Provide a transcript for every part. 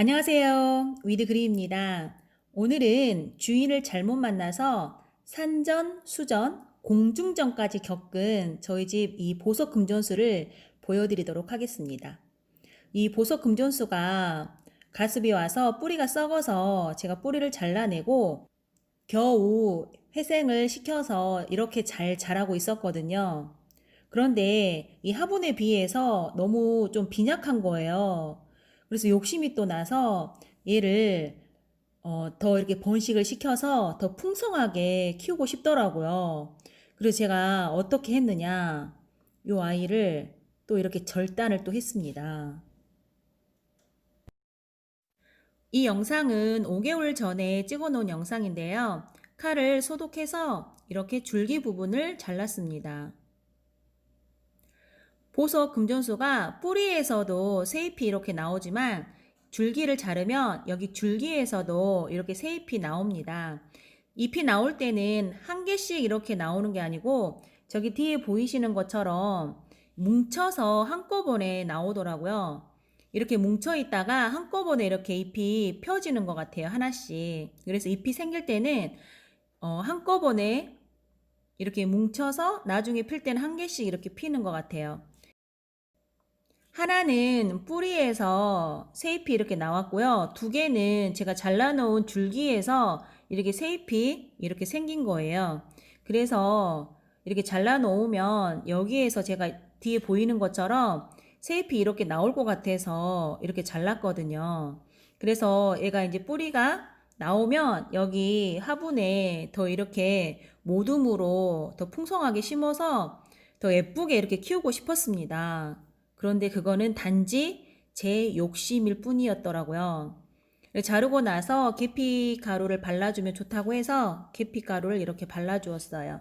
안녕하세요. 위드그리입니다. 오늘은 주인을 잘못 만나서 산전, 수전, 공중전까지 겪은 저희 집 이 보석 금전수를 보여드리도록 하겠습니다. 이 보석 금전수가 가습이 와서 뿌리가 썩어서 제가 뿌리를 잘라내고 겨우 회생을 시켜서 이렇게 잘 자라고 있었거든요. 그런데 이 화분에 비해서 너무 좀 빈약한 거예요. 그래서 욕심이 또 나서 얘를 어, 더 이렇게 번식을 시켜서 더 풍성하게 키우고 싶더라고요. 그래서 제가 어떻게 했느냐, 요 아이를 또 이렇게 절단을 또 했습니다. 이 영상은 5개월 전에 찍어 놓은 영상인데요. 칼을 소독해서 이렇게 줄기 부분을 잘랐습니다. 보석 금전수가 뿌리에서도 세잎이 이렇게 나오지만 줄기를 자르면 여기 줄기에서도 이렇게 세잎이 나옵니다. 잎이 나올 때는 한 개씩 이렇게 나오는 게 아니고 저기 뒤에 보이시는 것처럼 뭉쳐서 한꺼번에 나오더라고요. 이렇게 뭉쳐 있다가 한꺼번에 이렇게 잎이 펴지는 것 같아요. 하나씩. 그래서 잎이 생길 때는 어, 한꺼번에 이렇게 뭉쳐서 나중에 필 때는 한 개씩 이렇게 피는 것 같아요. 하나는 뿌리에서 새잎이 이렇게 나왔고요. 두 개는 제가 잘라놓은 줄기에서 이렇게 새잎이 이렇게 생긴 거예요. 그래서 이렇게 잘라놓으면 여기에서 제가 뒤에 보이는 것처럼 새잎이 이렇게 나올 것 같아서 이렇게 잘랐거든요. 그래서 얘가 이제 뿌리가 나오면 여기 화분에 더 이렇게 모둠으로 더 풍성하게 심어서 더 예쁘게 이렇게 키우고 싶었습니다. 그런데 그거는 단지 제 욕심일 뿐이었더라고요. 자르고 나서 계피 가루를 발라주면 좋다고 해서 계피 가루를 이렇게 발라주었어요.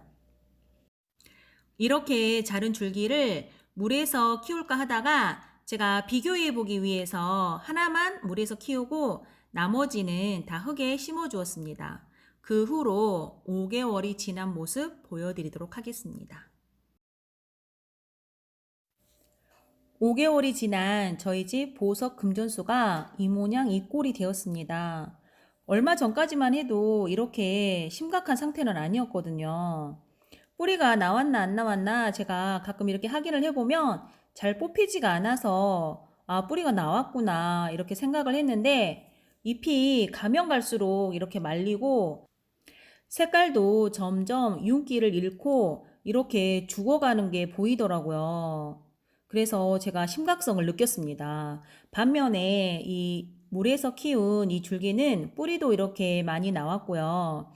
이렇게 자른 줄기를 물에서 키울까 하다가 제가 비교해 보기 위해서 하나만 물에서 키우고 나머지는 다 흙에 심어 주었습니다. 그 후로 5개월이 지난 모습 보여드리도록 하겠습니다. 5개월이 지난 저희 집 보석 금전수가 이 모양 이 꼴이 되었습니다. 얼마 전까지만 해도 이렇게 심각한 상태는 아니었거든요. 뿌리가 나왔나 안 나왔나 제가 가끔 이렇게 확인을 해보면 잘 뽑히지가 않아서 아, 뿌리가 나왔구나 이렇게 생각을 했는데 잎이 가면 갈수록 이렇게 말리고 색깔도 점점 윤기를 잃고 이렇게 죽어가는 게 보이더라고요. 그래서 제가 심각성을 느꼈습니다. 반면에 이 물에서 키운 이 줄기는 뿌리도 이렇게 많이 나왔고요.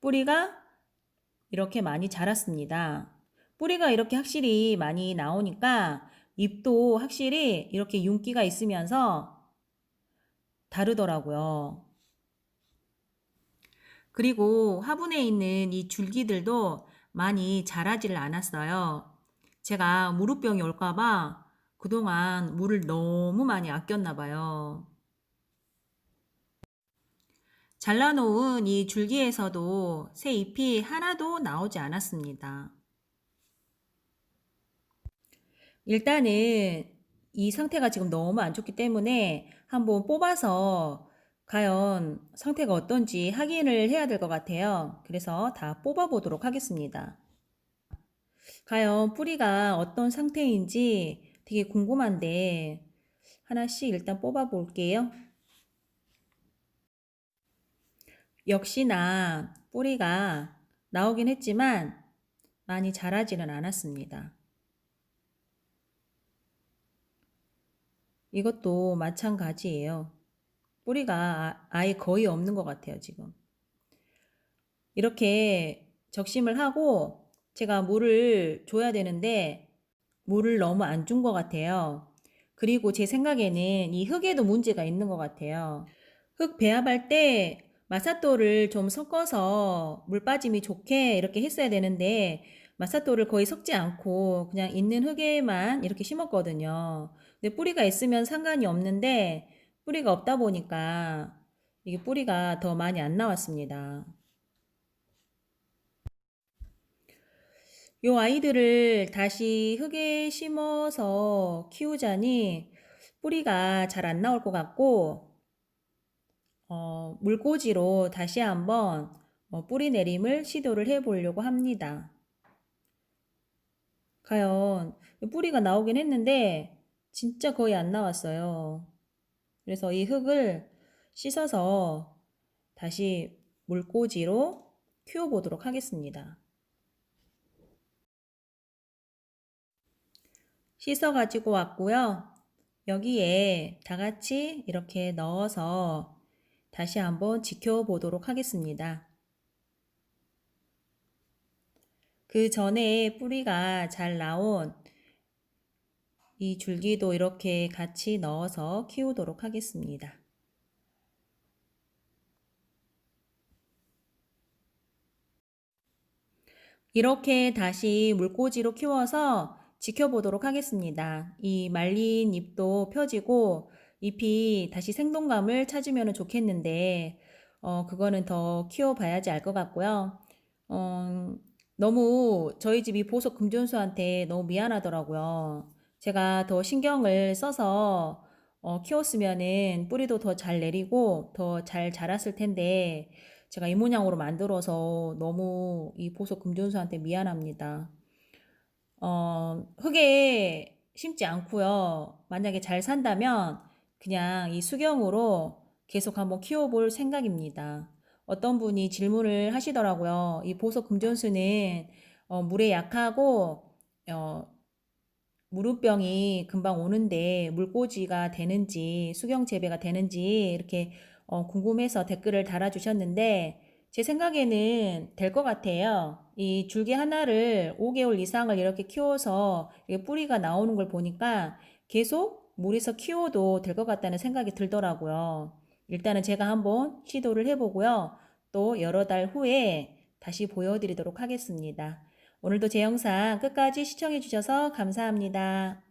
뿌리가 이렇게 많이 자랐습니다. 뿌리가 이렇게 확실히 많이 나오니까 잎도 확실히 이렇게 윤기가 있으면서 다르더라고요. 그리고 화분에 있는 이 줄기들도 많이 자라지를 않았어요. 제가 무릎병이 올까봐 그동안 물을 너무 많이 아꼈나 봐요. 잘라놓은 이 줄기에서도 새 잎이 하나도 나오지 않았습니다. 일단은 이 상태가 지금 너무 안 좋기 때문에 한번 뽑아서 과연 상태가 어떤지 확인을 해야 될 것 같아요. 그래서 다 뽑아 보도록 하겠습니다. 과연 뿌리가 어떤 상태인지 되게 궁금한데 하나씩 일단 뽑아 볼게요. 역시나 뿌리가 나오긴 했지만 많이 자라지는 않았습니다. 이것도 마찬가지예요. 뿌리가 아- 아예 거의 없는 것 같아요, 지금. 이렇게 적심을 하고 제가 물을 줘야 되는데 물을 너무 안 준 것 같아요. 그리고 제 생각에는 이 흙에도 문제가 있는 것 같아요. 흙 배합할 때 마사토를 좀 섞어서 물 빠짐이 좋게 이렇게 했어야 되는데 마사토를 거의 섞지 않고 그냥 있는 흙에만 이렇게 심었거든요. 근데 뿌리가 있으면 상관이 없는데 뿌리가 없다 보니까 이게 뿌리가 더 많이 안 나왔습니다. 요 아이들을 다시 흙에 심어서 키우자니 뿌리가 잘 안 나올 것 같고 어, 물꽂이로 다시 한번 어, 뿌리 내림을 시도를 해 보려고 합니다. 과연 뿌리가 나오긴 했는데 진짜 거의 안 나왔어요. 그래서 이 흙을 씻어서 다시 물꽂이로 키워 보도록 하겠습니다. 씻어 가지고 왔고요. 여기에 다 같이 이렇게 넣어서 다시 한번 지켜보도록 하겠습니다. 그 전에 뿌리가 잘 나온 이 줄기도 이렇게 같이 넣어서 키우도록 하겠습니다. 이렇게 다시 물꽂이로 키워서 지켜보도록 하겠습니다. 이 말린 잎도 펴지고 잎이 다시 생동감을 찾으면 좋겠는데 어, 그거는 더 키워봐야지 알 것 같고요. 어, 너무 저희 집이 보석 금전수한테 너무 미안하더라고요. 제가 더 신경을 써서 어, 키웠으면은 뿌리도 더 잘 내리고 더 잘 자랐을 텐데 제가 이 모양으로 만들어서 너무 이 보석 금전수한테 미안합니다. 어, 흙에 심지 않고요. 만약에 잘 산다면 그냥 이 수경으로 계속 한번 키워볼 생각입니다. 어떤 분이 질문을 하시더라고요. 이 보석 금전수는 어, 물에 약하고 어, 무릎병이 금방 오는데 물꽂이가 되는지 수경 재배가 되는지 이렇게 어, 궁금해서 댓글을 달아주셨는데 제 생각에는 될 것 같아요. 이 줄기 하나를 5개월 이상을 이렇게 키워서 이게 뿌리가 나오는 걸 보니까 계속 물에서 키워도 될 것 같다는 생각이 들더라고요. 일단은 제가 한번 시도를 해보고요. 또 여러 달 후에 다시 보여드리도록 하겠습니다. 오늘도 제 영상 끝까지 시청해주셔서 감사합니다.